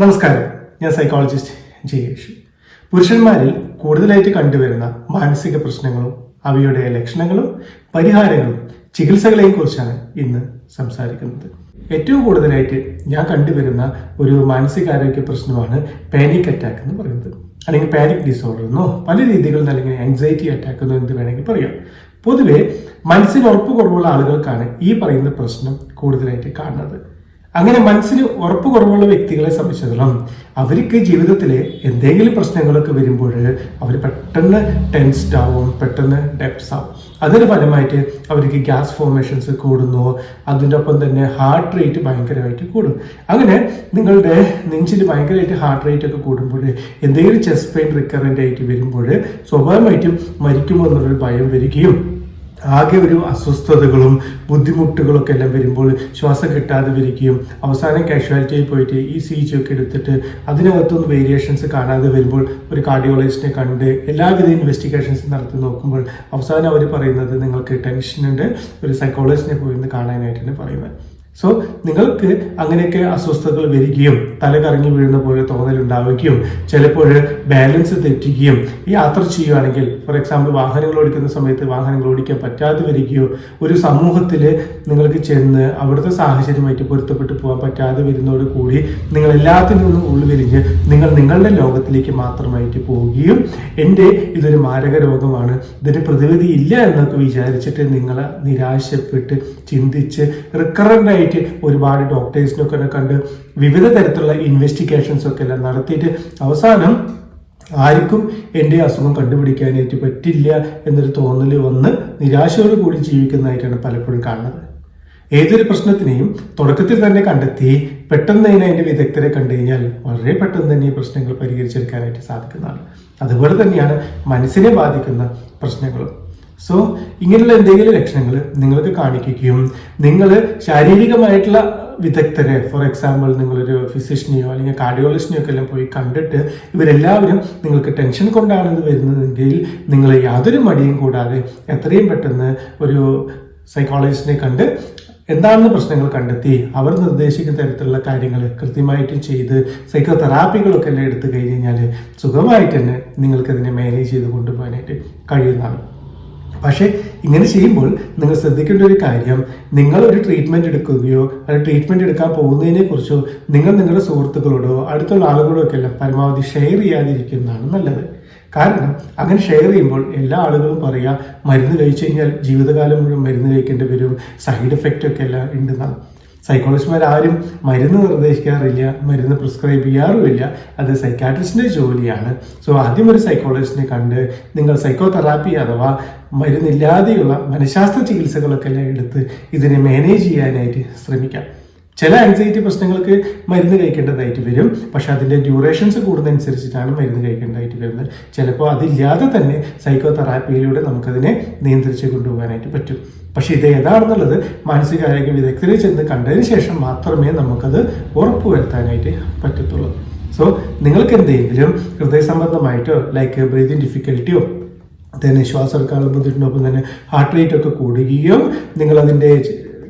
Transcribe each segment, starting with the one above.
നമസ്കാരം. ഞാൻ സൈക്കോളജിസ്റ്റ് ജയേഷ്. പുരുഷന്മാരിൽ കൂടുതലായിട്ട് കണ്ടുവരുന്ന മാനസിക പ്രശ്നങ്ങളും അവയുടെ ലക്ഷണങ്ങളും പരിഹാരങ്ങളും ചികിത്സകളെയും കുറിച്ചാണ് ഇന്ന് സംസാരിക്കുന്നത്. ഏറ്റവും കൂടുതലായിട്ട് ഞാൻ കണ്ടുവരുന്ന ഒരു മാനസികാരോഗ്യ പ്രശ്നമാണ് പാനിക് അറ്റാക്ക് എന്ന് പറയുന്നത്. അല്ലെങ്കിൽ പാനിക് ഡിസോർഡർ എന്നോ പല രീതികളിൽ അല്ലെങ്കിൽ ആൻസൈറ്റി അറ്റാക്ക് എന്നോ എന്ത് വേണമെങ്കിൽ പറയാം. പൊതുവെ മനസ്സിന് ഉറപ്പ് കുറവുള്ള ആളുകൾക്കാണ് ഈ പറയുന്ന പ്രശ്നം കൂടുതലായിട്ട് കാണുന്നത്. അങ്ങനെ മനസ്സിന് ഉറപ്പ് കുറവുള്ള വ്യക്തികളെ സംബന്ധിച്ചിടത്തോളം അവർക്ക് ജീവിതത്തിലെ എന്തെങ്കിലും പ്രശ്നങ്ങളൊക്കെ വരുമ്പോൾ അവർ പെട്ടെന്ന് ടെൻസ്ഡ് ആവും പെട്ടെന്ന് ഡെപ്സ് ആവും. അതിന് ഫലമായിട്ട് അവർക്ക് ഗ്യാസ് ഫോർമേഷൻസ് കൂടുന്നു അതിന്റെ ഒപ്പം തന്നെ ഹാർട്ട് റേറ്റ് ഭയങ്കരമായിട്ട് കൂടും. അങ്ങനെ നിങ്ങളുടെ നെഞ്ചിൽ ഭയങ്കരമായിട്ട് ഹാർട്ട് റേറ്റ് ഒക്കെ കൂടുമ്പോൾ എന്തെങ്കിലും ചെസ്റ്റ് പെയിൻ റിക്കറന്റ് ആയിട്ട് വരുമ്പോൾ സ്വാഭാവികമായിട്ടും മരിക്കുമോ എന്നുള്ളൊരു ഭയം വരികയും ആകെ ഒരു അസ്വസ്ഥതകളും ബുദ്ധിമുട്ടുകളൊക്കെ എല്ലാം വരുമ്പോൾ ശ്വാസം കിട്ടാതെ വരികയും അവസാനം കാഷ്വാലിറ്റിയിൽ പോയിട്ട് ഈ സി ജി ഒക്കെ എടുത്തിട്ട് അതിനകത്തൊന്ന് വേരിയേഷൻസ് കാണാതെ വരുമ്പോൾ ഒരു കാർഡിയോളജിസ്റ്റിനെ കണ്ട് എല്ലാവിധ ഇൻവെസ്റ്റിഗേഷൻസ് നടത്തി നോക്കുമ്പോൾ അവസാനം അവർ പറയുന്നത് നിങ്ങൾക്ക് ടെൻഷനുണ്ട് ഒരു സൈക്കോളജിസ്റ്റിനെ പോയി കാണാനായിട്ടാണ് പറയുന്നത് സോ നിങ്ങൾക്ക് അങ്ങനെയൊക്കെ അസ്വസ്ഥതകൾ വരികയും തല കറങ്ങി വീഴുന്ന പോലെ തോന്നൽ ഉണ്ടാവുകയും ചിലപ്പോൾ ബാലൻസ് തെറ്റുകയും യാത്ര ചെയ്യുകയാണെങ്കിൽ ഫോർ എക്സാമ്പിൾ വാഹനങ്ങൾ ഓടിക്കുന്ന സമയത്ത് വാഹനങ്ങൾ ഓടിക്കാൻ പറ്റാതെ വരികയോ ഒരു സമൂഹത്തിൽ നിങ്ങൾക്ക് ചെന്ന് അവിടുത്തെ സാഹചര്യമായിട്ട് പൊരുത്തപ്പെട്ട് പോകാൻ പറ്റാതെ വരുന്നതോട് കൂടി നിങ്ങൾ എല്ലാത്തിൽ നിന്നും ഉൾവിരിഞ്ഞ് നിങ്ങൾ നിങ്ങളുടെ ലോകത്തിലേക്ക് മാത്രമായിട്ട് പോവുകയും എന്റെ ഇതൊരു മാരക രോഗമാണ് ഇതിന് പ്രതിവിധി ഇല്ല എന്നൊക്കെ വിചാരിച്ചിട്ട് നിങ്ങൾ നിരാശപ്പെട്ട് ചിന്തിച്ച് റിക്കറന്റ് ആയിട്ട് ഒരുപാട് ഡോക്ടേഴ്സിനൊക്കെ കണ്ട് വിവിധ തരത്തിലുള്ള ഇൻവെസ്റ്റിഗേഷൻസ് ഒക്കെ എല്ലാം നടത്തിയിട്ട് അവസാനം ആർക്കും എന്റെ അസുഖം കണ്ടുപിടിക്കാനായിട്ട് പറ്റില്ല എന്നൊരു തോന്നൽ വന്ന് നിരാശയോട് കൂടി ജീവിക്കുന്നതായിട്ടാണ് പലപ്പോഴും കാണുന്നത്. ഏതൊരു പ്രശ്നത്തിനെയും തുടക്കത്തിൽ തന്നെ കണ്ടെത്തി പെട്ടെന്ന് തന്നെ അതിന്റെ വിദഗ്ധരെ കണ്ടു കഴിഞ്ഞാൽ വളരെ പെട്ടെന്ന് തന്നെ ഈ പ്രശ്നങ്ങൾ പരിഹരിച്ചെടുക്കാനായിട്ട് സാധിക്കുന്നതാണ്. അതുപോലെ തന്നെയാണ് മനസ്സിനെ ബാധിക്കുന്ന പ്രശ്നങ്ങളും. സോ ഇങ്ങനെയുള്ള എന്തെങ്കിലും ലക്ഷണങ്ങൾ നിങ്ങൾക്ക് കാണിക്കുകയും നിങ്ങൾ ശാരീരികമായിട്ടുള്ള വിദഗ്ധരെ ഫോർ എക്സാമ്പിൾ നിങ്ങളൊരു ഫിസിഷ്യനെയോ അല്ലെങ്കിൽ കാർഡിയോളജിനെയോ ഒക്കെ എല്ലാം പോയി കണ്ടിട്ട് ഇവരെല്ലാവരും നിങ്ങൾക്ക് ടെൻഷൻ കൊണ്ടാണെന്ന് വരുന്നതെങ്കിൽ നിങ്ങൾ യാതൊരു മടിയും കൂടാതെ എത്രയും പെട്ടെന്ന് ഒരു സൈക്കോളജിസ്റ്റിനെ കണ്ട് എന്താണെന്ന് പ്രശ്നങ്ങൾ കണ്ടെത്തി അവർ നിർദ്ദേശിക്കുന്ന തരത്തിലുള്ള കാര്യങ്ങൾ കൃത്യമായിട്ട് ചെയ്ത് സൈക്കോ തെറാപ്പികളൊക്കെ എല്ലാം എടുത്തു കഴിഞ്ഞ് കഴിഞ്ഞാൽ സുഖമായിട്ട് തന്നെ നിങ്ങൾക്കതിനെ മാനേജ് ചെയ്ത് കൊണ്ടുപോകാനായിട്ട് കഴിയുന്നതാണ്. പക്ഷേ ഇങ്ങനെ ചെയ്യുമ്പോൾ നിങ്ങൾ ശ്രദ്ധിക്കേണ്ട ഒരു കാര്യം നിങ്ങൾ ഒരു ട്രീറ്റ്മെന്റ് എടുക്കുകയോ അല്ലെങ്കിൽ ട്രീറ്റ്മെന്റ് എടുക്കാൻ പോകുന്നതിനെ കുറിച്ചോ നിങ്ങൾ നിങ്ങളുടെ സുഹൃത്തുക്കളോടോ അടുത്തുള്ള ആളുകളോടോ ഒക്കെ എല്ലാം പരമാവധി ഷെയർ ചെയ്യാതിരിക്കുന്നതാണ് നല്ലത്. കാരണം അങ്ങനെ ഷെയർ ചെയ്യുമ്പോൾ എല്ലാ ആളുകളും പറയുക മരുന്ന് കഴിച്ചു കഴിഞ്ഞാൽ ജീവിതകാലം മുഴുവൻ മരുന്ന് കഴിക്കേണ്ടി വരും സൈഡ് എഫക്റ്റ് ഒക്കെ എല്ലാം ഉണ്ടെന്നാണ്. സൈക്കോളജിസ്റ്റുമാർ ആരും മരുന്ന് നിർദ്ദേശിക്കാറില്ല മരുന്ന് പ്രിസ്ക്രൈബ് ചെയ്യാറുമില്ല. അത് സൈക്കാട്രിസ്റ്റിന്റെ ജോലിയാണ്. സോ ആദ്യം ഒരു സൈക്കോളജിസ്റ്റിനെ കണ്ട് നിങ്ങൾ സൈക്കോ തെറാപ്പി അഥവാ മരുന്നില്ലാതെയുള്ള മനഃശാസ്ത്ര ചികിത്സകളൊക്കെ എടുത്ത് ഇതിനെ മാനേജ് ചെയ്യാനായിട്ട് ശ്രമിക്കാം. ചില ആൻസൈറ്റി പ്രശ്നങ്ങൾക്ക് മരുന്ന് കഴിക്കേണ്ടതായിട്ട് വരും. പക്ഷെ അതിന്റെ ഡ്യൂറേഷൻസ് കൂടുന്നതനുസരിച്ചിട്ടാണ് മരുന്ന് കഴിക്കേണ്ടതായിട്ട് വരുന്നത്. ചിലപ്പോൾ അതില്ലാതെ തന്നെ സൈക്കോ തെറാപ്പിയിലൂടെ നമുക്കതിനെ നിയന്ത്രിച്ച് കൊണ്ടുപോകാനായിട്ട് പറ്റും. പക്ഷേ ഇത് ഏതാണെന്നുള്ളത് മാനസികാരോഗ്യ വിദഗ്ധരെ ചെന്ന് കണ്ടതിന് ശേഷം മാത്രമേ നമുക്കത് ഉറപ്പുവരുത്താനായിട്ട് പറ്റത്തുള്ളൂ. സോ നിങ്ങൾക്ക് എന്തെങ്കിലും ഹൃദയ സംബന്ധമായിട്ടോ ലൈക്ക് ബ്രീതിങ് ഡിഫിക്കൽറ്റിയോ തന്നെ ശ്വാസം എടുക്കാനുള്ള ബുദ്ധിമുട്ടിനൊപ്പം തന്നെ ഹാർട്ട് റേറ്റ് ഒക്കെ കൂടുകയും നിങ്ങൾ അതിന്റെ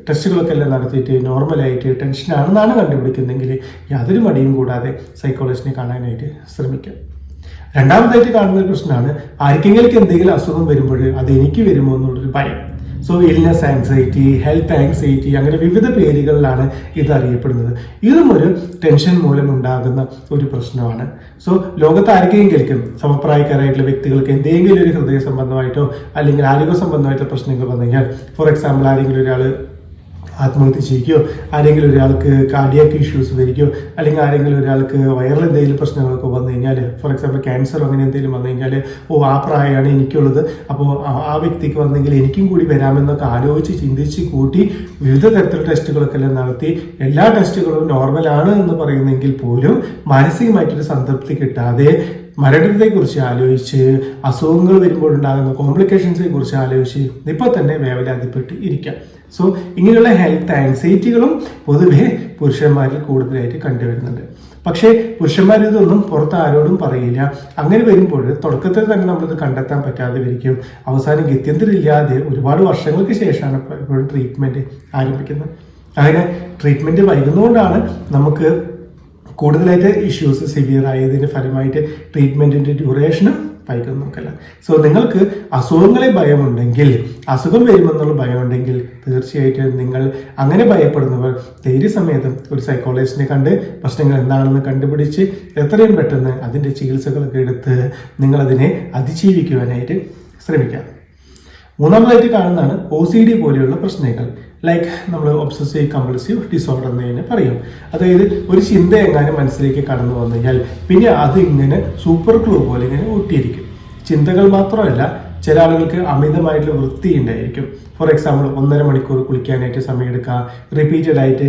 ടെസ്റ്റുകളൊക്കെ എല്ലാം നടത്തിയിട്ട് നോർമലായിട്ട് ടെൻഷനാണെന്നാണ് കണ്ടുപിടിക്കുന്നതെങ്കിൽ യാതൊരു മടിയും കൂടാതെ സൈക്കോളജിസ്റ്റിനെ കാണാനായിട്ട് ശ്രമിക്കാം. രണ്ടാമതായിട്ട് കാണുന്ന ഒരു പ്രശ്നമാണ് ആർക്കെങ്കിലും എന്തെങ്കിലും അസുഖം വരുമ്പോൾ അത് എനിക്ക് വരുമോ എന്നുള്ളൊരു ഭയം. So illness anxiety health anxiety അങ്ങനെ വിവിധ പേരുകളിലാണ് ഇത് അറിയപ്പെടുന്നത്. ഇതും ഒരു ടെൻഷൻ മൂലം ഉണ്ടാകുന്ന ഒരു പ്രശ്നമാണ്. സോ ലോകത്ത് ആർക്കെങ്കിലും സമപ്രായക്കാരായിട്ടുള്ള വ്യക്തികൾക്ക് എന്തെങ്കിലും ഒരു ഹൃദയ സംബന്ധമായിട്ടോ അല്ലെങ്കിൽ ആരോഗ്യ സംബന്ധമായിട്ടുള്ള പ്രശ്നങ്ങൾ വന്നു കഴിഞ്ഞാൽ ഫോർ എക്സാമ്പിൾ ആരെങ്കിലും ഒരാൾ ആത്മഹത്യ ചെയ്യിക്കുകയോ ആരെങ്കിലും ഒരാൾക്ക് കാർഡിയാക്ക് ഇഷ്യൂസ് വരികയോ അല്ലെങ്കിൽ ആരെങ്കിലും ഒരാൾക്ക് വൈറൽ എന്തെങ്കിലും പ്രശ്നങ്ങളൊക്കെ വന്നു കഴിഞ്ഞാൽ ഫോർ എക്സാമ്പിൾ ക്യാൻസർ അങ്ങനെ എന്തെങ്കിലും വന്നു കഴിഞ്ഞാൽ ഓ ആ പ്രായമാണ് എനിക്കുള്ളത്. അപ്പോൾ ആ വ്യക്തിക്ക് വന്നെങ്കിൽ എനിക്കും കൂടി വരാമെന്നൊക്കെ ആലോചിച്ച് ചിന്തിച്ച് കൂട്ടി വിവിധ തരത്തിലുള്ള ടെസ്റ്റുകളൊക്കെ എല്ലാം നടത്തി. എല്ലാ ടെസ്റ്റുകളും നോർമലാണ് എന്ന് പറയുന്നെങ്കിൽ പോലും മാനസികമായിട്ടൊരു സംതൃപ്തി കിട്ടാതെ മരണത്തെക്കുറിച്ച് ആലോചിച്ച് അസുഖങ്ങൾ വരുമ്പോൾ ഉണ്ടാകുന്ന കോംപ്ലിക്കേഷൻസിനെ കുറിച്ച് ആലോചിച്ച് ഇപ്പോൾ തന്നെ വേവലാതിപ്പെട്ട് ഇരിക്കാം. സോ ഇങ്ങനെയുള്ള ഹെൽത്ത് ആൻസൈറ്റികളും പൊതുവെ പുരുഷന്മാരിൽ കൂടുതലായിട്ട് കണ്ടുവരുന്നുണ്ട്. പക്ഷേ പുരുഷന്മാർ ഇതൊന്നും പുറത്ത് ആരോടും പറയില്ല. അങ്ങനെ വരുമ്പോൾ തുടക്കത്തിൽ തന്നെ നമ്മളിത് കണ്ടെത്താൻ പറ്റാതെ വരിക്കും അവസാനം ഗത്യന്തരമില്ലാതെ ഒരുപാട് വർഷങ്ങൾക്ക് ശേഷമാണ് ഇപ്പോഴും ട്രീറ്റ്മെന്റ് ആരംഭിക്കുന്നത്. അങ്ങനെ ട്രീറ്റ്മെന്റ് വൈകുന്നതുകൊണ്ടാണ് നമുക്ക് കൂടുതലായിട്ട് ഇഷ്യൂസ് സിവിയർ ആയതിന്റെ ഫലമായിട്ട് ട്രീറ്റ്മെന്റിന്റെ ഡ്യൂറേഷനും വൈകും നോക്കല്ല. സോ നിങ്ങൾക്ക് അസുഖങ്ങളെ ഭയമുണ്ടെങ്കിൽ അസുഖം വരുമെന്നുള്ള ഭയമുണ്ടെങ്കിൽ തീർച്ചയായിട്ടും നിങ്ങൾ അങ്ങനെ ഭയപ്പെടുന്നവർ ധൈര്യസമേതം ഒരു സൈക്കോളജിസ്റ്റിനെ കണ്ട് പ്രശ്നങ്ങൾ എന്താണെന്ന് കണ്ടുപിടിച്ച് എത്രയും പെട്ടെന്ന് അതിന്റെ ചികിത്സകളൊക്കെ എടുത്ത് നിങ്ങളതിനെ അതിജീവിക്കുവാനായിട്ട് ശ്രമിക്കാം. മൂന്നാമതായിട്ട് കാണുന്നതാണ് ഒ സി ഡി പോലെയുള്ള പ്രശ്നങ്ങൾ. ലൈക്ക് നമ്മൾ ഒബ്സസീവ് കമ്പൾസീവ് ഡിസോർഡർ എന്ന് തന്നെ പറയും. അതായത് ഒരു ചിന്ത എങ്ങാനും മനസ്സിലേക്ക് കടന്നു വന്നു കഴിഞ്ഞാൽ പിന്നെ അത് ഇങ്ങനെ സൂപ്പർ ക്ലൂ പോലെ ഇങ്ങനെ ഒട്ടിയിരിക്കും ചിന്തകൾ മാത്രമല്ല ചില ആളുകൾക്ക് അമിതമായിട്ടുള്ള വൃത്തി ഉണ്ടായിരിക്കും ഫോർ എക്സാമ്പിൾ ഒന്നര മണിക്കൂർ കുളിക്കാനായിട്ട് സമയമെടുക്കുക റിപ്പീറ്റഡ് ആയിട്ട്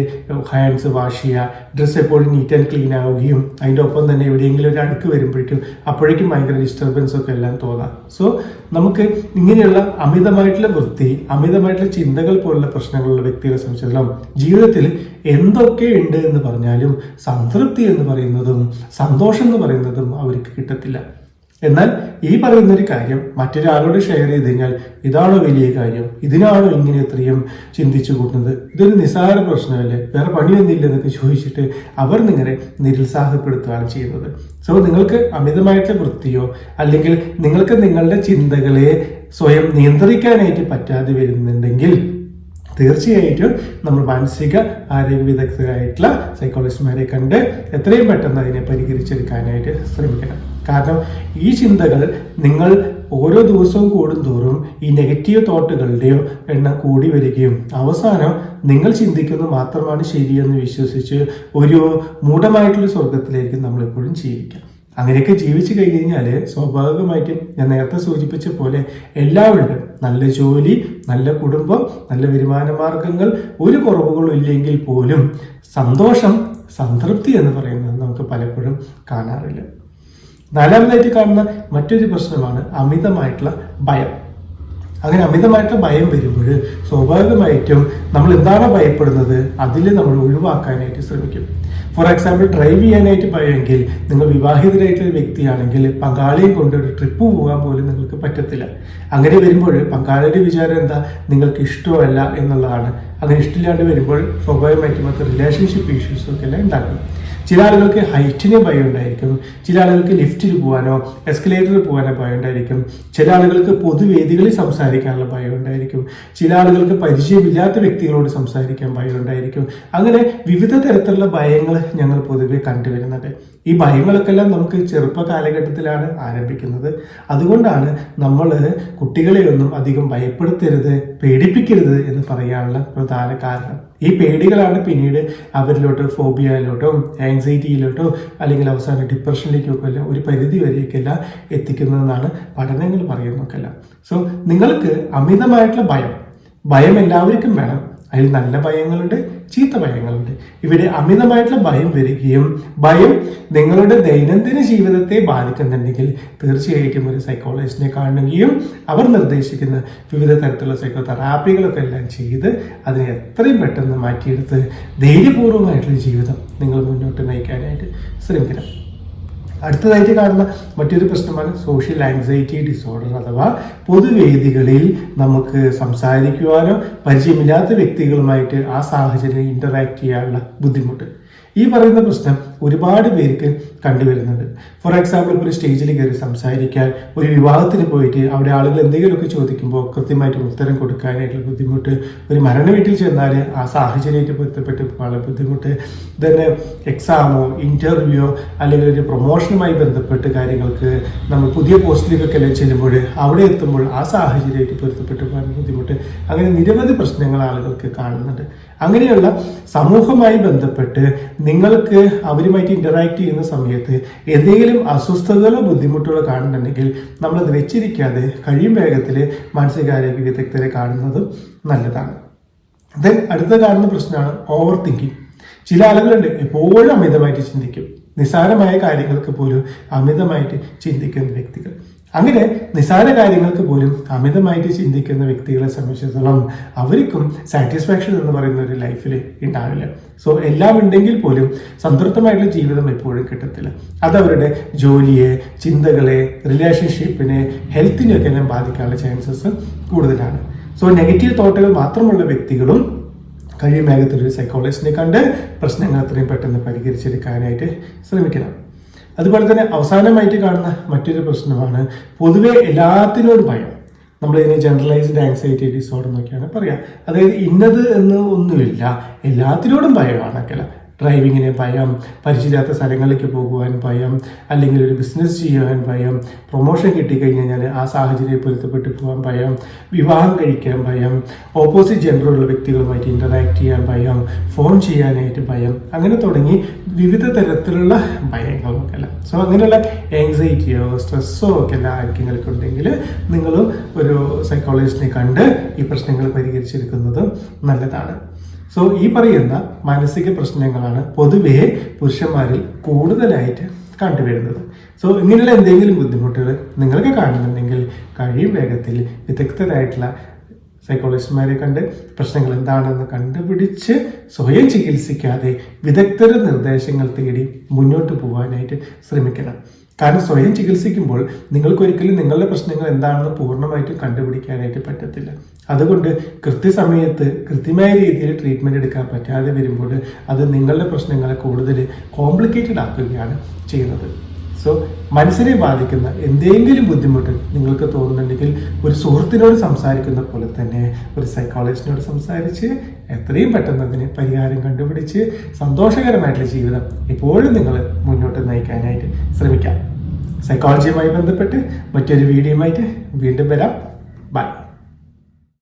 ഹാൻഡ്സ് വാഷ് ചെയ്യുക ഡ്രസ്സ് എപ്പോഴും നീറ്റ് ആൻഡ് ക്ലീൻ ആവുകയും അതിന്റെ ഒപ്പം തന്നെ എവിടെയെങ്കിലും ഒരു അടുക്ക് വരുമ്പോഴേക്കും അപ്പോഴേക്കും ഭയങ്കര ഡിസ്റ്റർബൻസ് ഒക്കെ എല്ലാം തോന്നാം. സോ നമുക്ക് ഇങ്ങനെയുള്ള അമിതമായിട്ടുള്ള വൃത്തി അമിതമായിട്ടുള്ള ചിന്തകൾ പോലുള്ള പ്രശ്നങ്ങളുള്ള വ്യക്തികളെ സംബന്ധിച്ചിടത്തോളം ജീവിതത്തിൽ എന്തൊക്കെ ഉണ്ട് എന്ന് പറഞ്ഞാലും സംതൃപ്തി എന്ന് പറയുന്നതും സന്തോഷം എന്ന് പറയുന്നതും അവർക്ക് കിട്ടത്തില്ല. എന്നാൽ ഈ പറയുന്ന ഒരു കാര്യം മറ്റൊരാളോട് ഷെയർ ചെയ്ത് കഴിഞ്ഞാൽ ഇതാണോ വലിയ കാര്യം? ഇതിനാണോ ഇങ്ങനെ ഇത്രയും ചിന്തിച്ചു കൂട്ടുന്നത്? ഇതൊരു നിസ്സാര പ്രശ്നമല്ലേ? വേറെ പണിയൊന്നുമില്ല എന്നൊക്കെ ചോദിച്ചിട്ട് അവർ നിങ്ങളെ നിരുത്സാഹപ്പെടുത്തുകയാണ് ചെയ്യുന്നത്. സോ നിങ്ങൾക്ക് അമിതമായിട്ടുള്ള വൃത്തിയോ അല്ലെങ്കിൽ നിങ്ങൾക്ക് നിങ്ങളുടെ ചിന്തകളെ സ്വയം നിയന്ത്രിക്കാനായിട്ട് പറ്റാതെ വരുന്നുണ്ടെങ്കിൽ തീർച്ചയായിട്ടും നമ്മൾ മാനസിക ആരോഗ്യ വിദഗ്ധരായിട്ടുള്ള സൈക്കോളജിസ്റ്റുമാരെ കണ്ട് എത്രയും പെട്ടെന്ന് അതിനെ പരിഹരിച്ചെടുക്കാനായിട്ട് ശ്രമിക്കണം. കാരണം ഈ ചിന്തകൾ നിങ്ങൾ ഓരോ ദിവസവും കൂടുന്തോറും ഈ നെഗറ്റീവ് തോട്ടുകളുടെയോ എണ്ണം കൂടി വരികയും അവസാനം നിങ്ങൾ ചിന്തിക്കുന്നത് മാത്രമാണ് ശരിയെന്ന് വിശ്വസിച്ച് ഒരു മൂഢമായിട്ടുള്ള നമ്മൾ എപ്പോഴും ജീവിക്കുക. അങ്ങനെയൊക്കെ ജീവിച്ചു കഴിഞ്ഞ് കഴിഞ്ഞാൽ സ്വാഭാവികമായിട്ടും ഞാൻ നേരത്തെ സൂചിപ്പിച്ച പോലെ എല്ലാം ഉണ്ട് നല്ല ജോലി നല്ല കുടുംബം നല്ല വരുമാന മാർഗങ്ങൾ ഒരു കുറവുകളും ഇല്ലെങ്കിൽ പോലും സന്തോഷം സംതൃപ്തി എന്ന് പറയുന്നത് നമുക്ക് പലപ്പോഴും കാണാറില്ല. നാലാമതായിട്ട് കാണുന്ന മറ്റൊരു പ്രശ്നമാണ് അമിതമായിട്ടുള്ള ഭയം. അങ്ങനെ അമിതമായിട്ട് ഭയം വരുമ്പോൾ സ്വാഭാവികമായിട്ടും നമ്മൾ എന്താണ് ഭയപ്പെടുന്നത്? അതിൽ നമ്മൾ ഒഴിവാക്കാനായിട്ട് ശ്രമിക്കും. ഫോർ എക്സാമ്പിൾ ഡ്രൈവ് ചെയ്യാനായിട്ട് ഭയമെങ്കിൽ നിങ്ങൾ വിവാഹിതരായിട്ടുള്ള വ്യക്തിയാണെങ്കിൽ പങ്കാളിയെ കൊണ്ട് ഒരു ട്രിപ്പ് പോകാൻ പോലും നിങ്ങൾക്ക് പറ്റത്തില്ല. അങ്ങനെ വരുമ്പോൾ പങ്കാളിയുടെ വിചാരം എന്താ? നിങ്ങൾക്ക് ഇഷ്ടമല്ല എന്നുള്ളതാണ്. അങ്ങനെ ഇഷ്ടമില്ലാണ്ട് വരുമ്പോൾ സ്വാഭാവികമായിട്ടും അത് റിലേഷൻഷിപ്പ് ഇഷ്യൂസൊക്കെ എല്ലാം ഉണ്ടാക്കും. ചില ആളുകൾക്ക് ഹൈറ്റിന് ഭയം ഉണ്ടായിരിക്കും ചില ആളുകൾക്ക് ലിഫ്റ്റിൽ പോകാനോ എസ്കലേറ്ററിൽ പോകാനോ ഭയം ഉണ്ടായിരിക്കും ചില ആളുകൾക്ക് പൊതുവേദികളിൽ സംസാരിക്കാനുള്ള ഭയം ഉണ്ടായിരിക്കും ചില ആളുകൾക്ക് പരിചയമില്ലാത്ത വ്യക്തികളോട് സംസാരിക്കാൻ ഭയം ഉണ്ടായിരിക്കും അങ്ങനെ വിവിധ തരത്തിലുള്ള ഭയങ്ങൾ ഞങ്ങൾ പൊതുവെ കണ്ടുവരുന്നത് ഈ ഭയങ്ങളൊക്കെ എല്ലാം നമുക്ക് ചെറുപ്പ കാലഘട്ടത്തിലാണ് ആരംഭിക്കുന്നത്. അതുകൊണ്ടാണ് നമ്മൾ കുട്ടികളെയൊന്നും അധികം ഭയപ്പെടുത്തരുത് പേടിപ്പിക്കരുത് എന്ന് പറയാനുള്ള പ്രധാന കാരണം. ഈ പേടികളാണ് പിന്നീട് അവരിലോട്ട് ഫോബിയയിലോട്ടോ ആങ്സൈറ്റിയിലോട്ടോ അല്ലെങ്കിൽ അവസാനം ഡിപ്രഷനിലേക്കൊക്കെ എല്ലാം ഒരു പരിധി വരെയൊക്കെല്ലാം എത്തിക്കുന്നതെന്നാണ് പഠനങ്ങൾ പറയുന്നതൊക്കെയല്ല. സോ നിങ്ങൾക്ക് അമിതമായിട്ടുള്ള ഭയം ഭയം എല്ലാവർക്കും വേണം. അതിൽ നല്ല ഭയങ്ങളുണ്ട് ചീത്ത ഭയങ്ങളുണ്ട്. ഇവിടെ അമിതമായിട്ടുള്ള ഭയം വരികയും ഭയം നിങ്ങളുടെ ദൈനംദിന ജീവിതത്തെ ബാധിക്കുന്നുണ്ടെങ്കിൽ തീർച്ചയായിട്ടും ഒരു സൈക്കോളജിസ്റ്റിനെ കാണുകയും അവർ നിർദ്ദേശിക്കുന്ന വിവിധ തരത്തിലുള്ള സൈക്കോ തെറാപ്പികളൊക്കെ എല്ലാം ചെയ്ത് അതിനെ എത്രയും പെട്ടെന്ന് മാറ്റിയെടുത്ത് ധൈര്യപൂർവമായിട്ടുള്ള ജീവിതം നിങ്ങൾ മുന്നോട്ട് നയിക്കാനായിട്ട് ശ്രമിക്കണം. അടുത്തതായിട്ട് കാണുന്ന മറ്റൊരു പ്രശ്നമാണ് സോഷ്യൽ ആൻസൈറ്റി ഡിസോർഡർ അഥവാ പൊതുവേദികളിൽ നമുക്ക് സംസാരിക്കുവാനോ പരിചയമില്ലാത്ത വ്യക്തികളുമായിട്ട് ആ സാഹചര്യം ഇന്ററാക്ട് ചെയ്യാനുള്ള ബുദ്ധിമുട്ട്. ഈ പറയുന്ന പ്രശ്നം ഒരുപാട് പേർക്ക് കണ്ടുവരുന്നുണ്ട്. ഫോർ എക്സാമ്പിൾ ഇപ്പോൾ ഒരു സ്റ്റേജിൽ കയറി സംസാരിക്കാൻ ഒരു വിവാഹത്തിന് പോയിട്ട് അവിടെ ആളുകൾ എന്തെങ്കിലുമൊക്കെ ചോദിക്കുമ്പോൾ കൃത്യമായിട്ട് ഉത്തരം കൊടുക്കാനായിട്ടുള്ള ബുദ്ധിമുട്ട് ഒരു മരണ വീട്ടിൽ ചെന്നാൽ ആ സാഹചര്യമായിട്ട് ബന്ധപ്പെട്ട് വളരെ ബുദ്ധിമുട്ട് തന്നെ എക്സാമോ ഇന്റർവ്യൂയോ അല്ലെങ്കിൽ ഒരു പ്രൊമോഷനുമായി ബന്ധപ്പെട്ട് കാര്യങ്ങൾക്ക് നമ്മൾ പുതിയ പോസ്റ്റിലേക്കൊക്കെ എല്ലാം ചെല്ലുമ്പോൾ അവിടെ എത്തുമ്പോൾ ആ സാഹചര്യമായിട്ട് പൊരുത്തപ്പെട്ട് പോകാൻ ബുദ്ധിമുട്ട്. അങ്ങനെ നിരവധി പ്രശ്നങ്ങൾ ആളുകൾക്ക് കാണുന്നുണ്ട്. അങ്ങനെയുള്ള സമൂഹമായി ബന്ധപ്പെട്ട് നിങ്ങൾക്ക് അവരുമായിട്ട് ഇന്ററാക്ട് ചെയ്യുന്ന സമയത്ത് എന്തെങ്കിലും അസ്വസ്ഥതകളോ ബുദ്ധിമുട്ടുകളോ കാണുന്നുണ്ടെങ്കിൽ നമ്മളത് വെച്ചിരിക്കാതെ കഴിയും വേഗത്തിൽ മാനസികാരോഗ്യ വിദഗ്ധരെ കാണുന്നത് നല്ലതാണ്. ദെൻ അടുത്ത കാണുന്ന പ്രശ്നമാണ് ഓവർ തിങ്കിങ് ചില ആളുകളുണ്ട് എപ്പോഴും അമിതമായിട്ട് ചിന്തിക്കും. നിസ്സാരമായ കാര്യങ്ങൾക്ക് പോലും അമിതമായിട്ട് ചിന്തിക്കുന്ന വ്യക്തികൾ. അങ്ങനെ നിസാര കാര്യങ്ങൾക്ക് പോലും അമിതമായിട്ട് ചിന്തിക്കുന്ന വ്യക്തികളെ സംബന്ധിച്ചിടത്തോളം അവർക്കും സാറ്റിസ്ഫാക്ഷൻ എന്ന് പറയുന്ന ഒരു ലൈഫിൽ ഉണ്ടാവില്ല സോ എല്ലാം ഉണ്ടെങ്കിൽ പോലും സംതൃപ്തമായിട്ടുള്ള ജീവിതം എപ്പോഴും കിട്ടത്തില്ല. അതവരുടെ ജോലിയെ ചിന്തകളെ റിലേഷൻഷിപ്പിനെ ഹെൽത്തിനെയൊക്കെ എല്ലാം ബാധിക്കാനുള്ള ചാൻസസ് കൂടുതലാണ്. സോ നെഗറ്റീവ് തോട്ടുകൾ മാത്രമുള്ള വ്യക്തികളും കഴിയും വേഗത്തിൽ ഒരു സൈക്കോളജിസ്റ്റിനെ കണ്ട് പ്രശ്നങ്ങൾ അത്രയും പെട്ടെന്ന് പരിഹരിച്ചെടുക്കാനായിട്ട് ശ്രമിക്കണം. അതുപോലെ തന്നെ അവസാനമായിട്ട് കാണുന്ന മറ്റൊരു പ്രശ്നമാണ്. പൊതുവെ എല്ലാത്തിനോടും ഭയം. നമ്മൾ ഇതിനെ ജനറലൈസ്ഡ് ആൻസൈറ്റി ഡിസോർഡർ എന്നൊക്കെയാണ് പറയുക അതായത് ഇന്നത് എന്ന് ഒന്നുമില്ല. എല്ലാത്തിനോടും ഭയമാണൊക്കെ ഡ്രൈവിങ്ങിന് ഭയം പരിചയമില്ലാത്ത സ്ഥലങ്ങളിലേക്ക് പോകുവാൻ ഭയം അല്ലെങ്കിൽ ഒരു ബിസിനസ് ചെയ്യുവാൻ ഭയം പ്രൊമോഷൻ കിട്ടിക്കഴിഞ്ഞാൽ ആ സാഹചര്യം പൊരുത്തപ്പെട്ട് പോകാൻ ഭയം വിവാഹം കഴിക്കാൻ ഭയം ഓപ്പോസിറ്റ് ജെൻഡറുള്ള വ്യക്തികളുമായിട്ട് ഇന്ററാക്ട് ചെയ്യാൻ ഭയം ഫോൺ ചെയ്യാനായിട്ട് ഭയം അങ്ങനെ തുടങ്ങി വിവിധ തരത്തിലുള്ള ഭയങ്ങളൊക്കെ അല്ല? സോ അങ്ങനെയുള്ള ആങ്സൈറ്റിയോ സ്ട്രെസ്സോ ഒക്കെ എല്ലാ ആർക്കെങ്കിലും ഉണ്ടെങ്കിൽ നിങ്ങൾ ഒരു സൈക്കോളജിസ്റ്റിനെ കണ്ട് ഈ പ്രശ്നങ്ങൾ പരിഹരിച്ചെടുക്കുന്നത് നല്ലതാണ്. സോ ഈ പറയുന്ന മാനസിക പ്രശ്നങ്ങളാണ് പൊതുവേ പുരുഷന്മാരിൽ കൂടുതലായിട്ട് കണ്ടുവരുന്നത്. സോ ഇങ്ങനെയുള്ള എന്തെങ്കിലും ബുദ്ധിമുട്ടുകൾ നിങ്ങൾക്ക് കാണുന്നുണ്ടെങ്കിൽ കഴിയും വേഗത്തിൽ വിദഗ്ധരായിട്ടുള്ള സൈക്കോളജിസ്റ്റുമാരെ കണ്ട് പ്രശ്നങ്ങൾ എന്താണെന്ന് കണ്ടുപിടിച്ച് സ്വയം ചികിത്സിക്കാതെ വിദഗ്ധരുടെ നിർദ്ദേശങ്ങൾ തേടി മുന്നോട്ട് പോകാനായിട്ട് ശ്രമിക്കണം. കാരണം സ്വയം ചികിത്സിക്കുമ്പോൾ നിങ്ങൾക്ക് ഒരിക്കലും നിങ്ങളുടെ പ്രശ്നങ്ങൾ എന്താണെന്ന് പൂർണമായിട്ടും കണ്ടുപിടിക്കാനായിട്ട് പറ്റത്തില്ല. അതുകൊണ്ട് കൃത്യസമയത്ത് കൃത്യമായ രീതിയിൽ ട്രീറ്റ്മെന്റ് എടുക്കാൻ പറ്റാതെ വരുമ്പോൾ അത് നിങ്ങളുടെ പ്രശ്നങ്ങളെ കൂടുതൽ കോംപ്ലിക്കേറ്റഡ് ആക്കുകയാണ് ചെയ്യുന്നത്. സോ മനസ്സിനെ ബാധിക്കുന്ന എന്തെങ്കിലും ബുദ്ധിമുട്ട് നിങ്ങൾക്ക് തോന്നുന്നുണ്ടെങ്കിൽ ഒരു സുഹൃത്തിനോട് സംസാരിക്കുന്ന പോലെ തന്നെ ഒരു സൈക്കോളജിസ്റ്റിനോട് സംസാരിച്ച് എത്രയും പെട്ടെന്ന് അതിന് പരിഹാരം കണ്ടുപിടിച്ച് സന്തോഷകരമായിട്ടുള്ള ജീവിതം എപ്പോഴും നിങ്ങൾ മുന്നോട്ട് നയിക്കാനായിട്ട് ശ്രമിക്കാം. സൈക്കോളജിയുമായി ബന്ധപ്പെട്ട് മറ്റൊരു വീഡിയോയുമായിട്ട് വീണ്ടും വരാം. ബൈ